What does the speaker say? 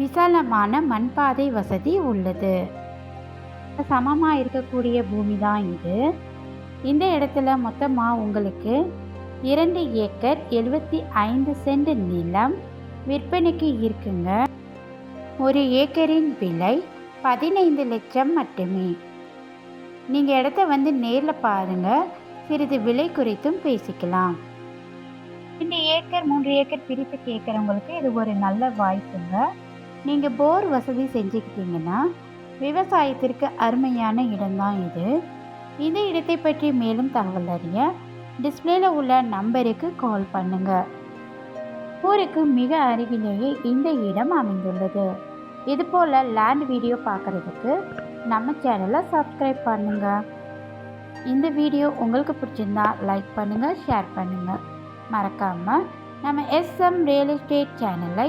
விசாலமான மண்பாதை வசதி உள்ளது. சமமாக இருக்கக்கூடிய பூமி தான் இது. இந்த இடத்துல மொத்தமாக உங்களுக்கு இரண்டு ஏக்கர் எழுபத்தி ஐந்து சென்ட் நிலம் விற்பனைக்கு இருக்குங்க. ஒரு ஏக்கரின் விலை பதினைந்து லட்சம் மட்டுமே. நீங்கள் இடத்த வந்து நேரில் பாருங்கள் சிறிது விலை குறித்தும் பேசிக்கலாம். ரெண்டு ஏக்கர் மூன்று ஏக்கர் பிரித்து கேட்குறவங்களுக்கு இது ஒரு நல்ல வாய்ப்புங்க. நீங்கள் போர் வசதி செஞ்சுக்கிட்டீங்கன்னா விவசாயத்திற்கு அருமையான இடம்தான் இது. இந்த இடத்தை பற்றி மேலும் தகவல் அறிய டிஸ்பிளேல உள்ள நம்பருக்கு கால் பண்ணுங்க. ஊருக்கு மிக அருகிலேயே இந்த இடம் அமைந்துள்ளது. இது போல் லேண்ட் வீடியோ பார்க்குறதுக்கு நம்ம சேனலை சப்ஸ்கிரைப் பண்ணுங்க. இந்த வீடியோ உங்களுக்கு பிடிச்சிருந்தா லைக் பண்ணுங்கள் ஷேர் பண்ணுங்கள் மறக்காமல் நம்ம எஸ்எம் ரியல் எஸ்டேட் சேனலை